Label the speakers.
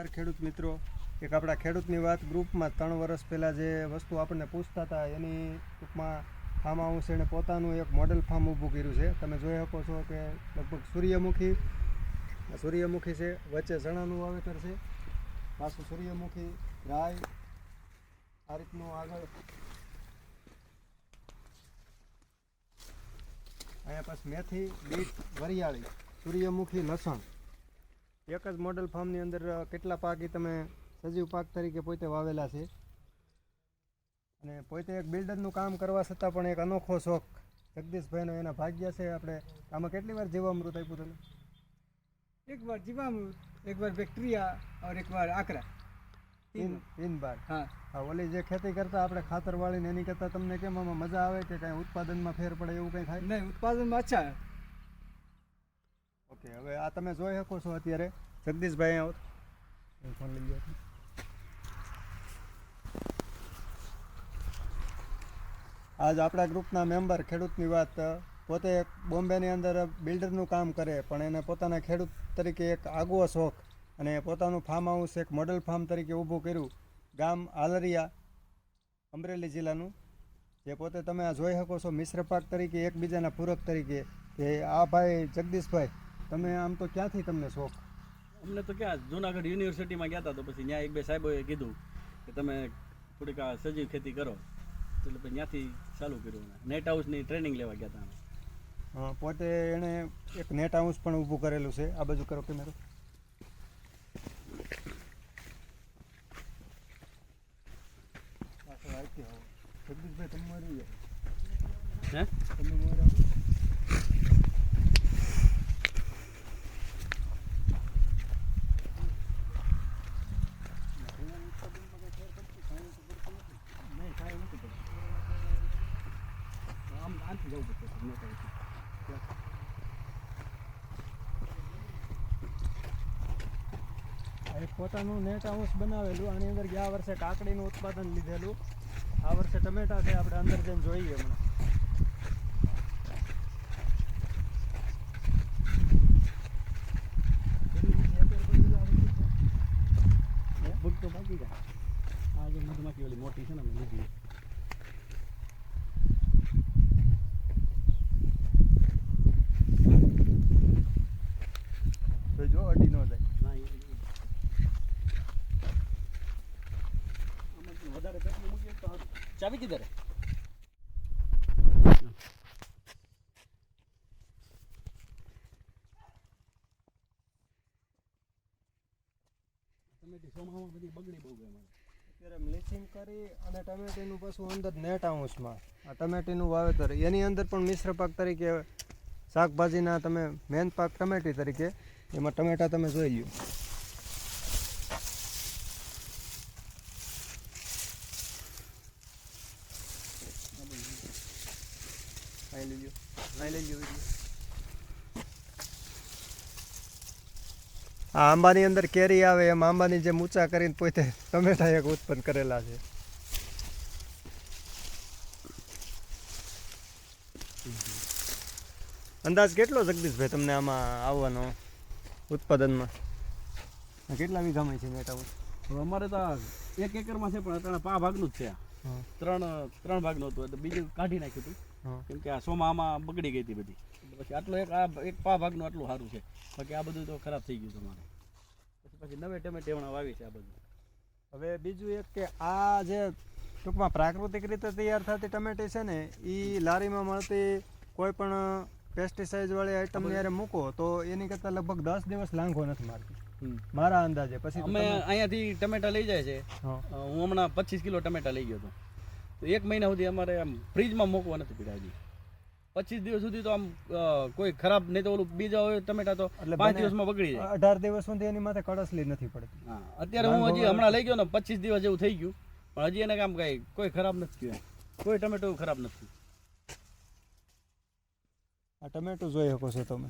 Speaker 1: નમસ્કાર ખેડૂત મિત્રો. એક આપણા ખેડૂતની વાત, ગ્રુપમાં ત્રણ વર્ષ પહેલાં જે વસ્તુ આપણને પૂછતા હતા, એની ટૂંકમાં ફાર્મ હાઉસ એણે પોતાનું એક મોડેલ ફાર્મ ઊભું કર્યું છે. તમે જોઈ શકો છો કે લગભગ સૂર્યમુખી સૂર્યમુખી છે, વચ્ચે ચણાનું વાવેતર છે. પાછું સૂર્યમુખી, રાય, આ રીતનું આગળ. અહીંયા પાછું મેથી, બીટ, વરિયાળી, સૂર્યમુખી, લસણ. એક જ મોડલ ફાર્મની અંદર કેટલા પાક એ તમે સજીવ પાક તરીકે પોતે વાવેલા છે? અને પોતે એક બિલ્ડરનું કામ કરવા છતાં પણ એક અનોખો શોખ જગદીશભાઈનો એના ભાગ્ય છે આપણે. આમાં કેટલી વાર જીવામૃત આપ્યું તમે?
Speaker 2: એક વાર જીવામૃત એક વાર બેક્ટેરિયા ઓર એક વાર આકરા.
Speaker 1: તીન તીન વાર?
Speaker 2: હા.
Speaker 1: હા ઓલી જે ખેતી કરતા આપણે ખાતર વાળીને એની કરતાં તમને કેમ આમાં મજા આવે કે કાંઈ ઉત્પાદનમાં ફેર પડે એવું કંઈ થાય?
Speaker 2: નહીં ઉત્પાદનમાં અચ્છા.
Speaker 1: ઓકે, હવે આ તમે જોઈ શકો છો અત્યારે. જગદીશભાઈ આવો ફોન લઈ ગયો આજ આપણા ગ્રુપના મેમ્બર ખેડૂતની વાત પોતે એક બોમ્બેની અંદર બિલ્ડરનું કામ કરે, પણ એને પોતાના ખેડૂત તરીકે એક આગવો શોખ અને પોતાનું ફાર્મ હાઉસ એક મોડલ ફાર્મ તરીકે ઊભું કર્યું. ગામ આલરિયા, અમરેલી જિલ્લાનું. જે પોતે તમે આ જોઈ શકો છો, મિશ્ર પાક તરીકે, એકબીજાના પૂરક તરીકે. કે આ ભાઈ જગદીશભાઈ તમે આમ તો ક્યાંથી તમને શોખ?
Speaker 3: અમને તો ક્યાં જુનાગઢ યુનિવર્સિટીમાં ગયા હતા તો પછી ત્યાં એક બે સાહેબોએ કીધું કે તમે થોડીક આ સજીવ ખેતી કરો. એટલે પછી ત્યાંથી ચાલુ કર્યું નેટ હાઉસની ટ્રેનિંગ લેવા ગયા હતા
Speaker 1: પોતે એણે એક નેટ હાઉસ પણ ઊભું કરેલું છે. આ બાજુ કરો કેમેરો. જગદીશભાઈ તમે.
Speaker 3: હે?
Speaker 1: તમે મારી આવો.
Speaker 3: નહીં કાંઈ નથી પડતું આમથી જવું પડશે હાઉસથી
Speaker 1: આ એક પોતાનું નેટ હાઉસ બનાવેલું આની અંદર ગયા વર્ષે કાકડીનું ઉત્પાદન લીધેલું. આ વર્ષે ટમેટા છે આપણે અંદર જઈને જોઈએ હમણાં.
Speaker 3: બાકી જાય આ જે મધમાખી ઓલી મોટી છે ને લીધી
Speaker 1: તો જો અડી ન જાય.
Speaker 3: વધારે મૂકીએ તો ચાવી કીધરે? ટમેટી ચોમાસામાં બધી બગડી બહુ ગઈ મને.
Speaker 1: અત્યારે બ્લીચિંગ કરી અને ટમેટીનું પાછું અંદર નેટ હાઉસમાં આ ટમેટીનું વાવેતર. એની અંદર પણ મિશ્ર પાક તરીકે શાકભાજીના તમે મેન પાક ટમેટી તરીકે એમાં ટમેટા તમે જોઈ લ્યો. અહીં લઈ લ્યો અહીં લઈ લ્યો આ આંબાની અંદર કેરી આવે એમ આંબાની જે ઊંચા કરીને પોતે ટમેટા એક ઉત્પન્ન કરેલા છે. અંદાજ કેટલો જગદીશભાઈ તમને આમાં આવવાનો? ઉત્પાદનમાં. કેટલા વીઘામાં છે
Speaker 3: હવે અમારે તો એક એકરમાં છે પણ અત્યારે પા ભાગનું જ છે ત્રણ ત્રણ ભાગનું હતું એટલે બીજું કાઢી નાખ્યું હતું. કેમ કે આ સોમામાં બગડી ગઈ હતી બધી. પછી આટલું એક આ એક પા ભાગનું આટલું સારું છે. બાકી આ બધું તો ખરાબ થઈ ગયું તમારે. પછી પછી નવે ટમે ટેવણા વાવી છે આ બધું.
Speaker 1: હવે બીજું એક કે આ જે ટૂંકમાં પ્રાકૃતિક રીતે તૈયાર થતી ટમેટી છે ને એ લારીમાં મળતી કોઈ પણ પેસ્ટિસાઇડ વાળી આઈટમ જ્યારે મૂકો તો એની કરતાં લગભગ દસ દિવસ લાંઘો નથી મારતી. મારા અંદાજે. પછી
Speaker 3: અમે અહીંયાથી ટમેટા લઈ જાય છે.
Speaker 1: હું.
Speaker 3: હમણાં પચીસ કિલો ટમેટા લઈ ગયો હતો. તો એક મહિના સુધી અમારે આમ ફ્રીજમાં મૂકવા નથી પડ્યા હજી. પચીસ દિવસ સુધી તો આમ કોઈ ખરાબ નહીં તો ઓલું બીજા હોય ટમેટા તો પાંચ દિવસમાં બગડી જાય.
Speaker 1: અઢાર દિવસ સુધી એની માથે કડસલી નથી પડતી.
Speaker 3: હા અત્યારે હું હજી હમણાં લઈ ગયો ને પચીસ દિવસ જેવું થઈ ગયું. પણ હજી એને કામ કઈ કોઈ ખરાબ નથી થયું કોઈ ટમેટો ખરાબ નથી.
Speaker 1: આ ટમેટું જોઈ શકો છો તમે.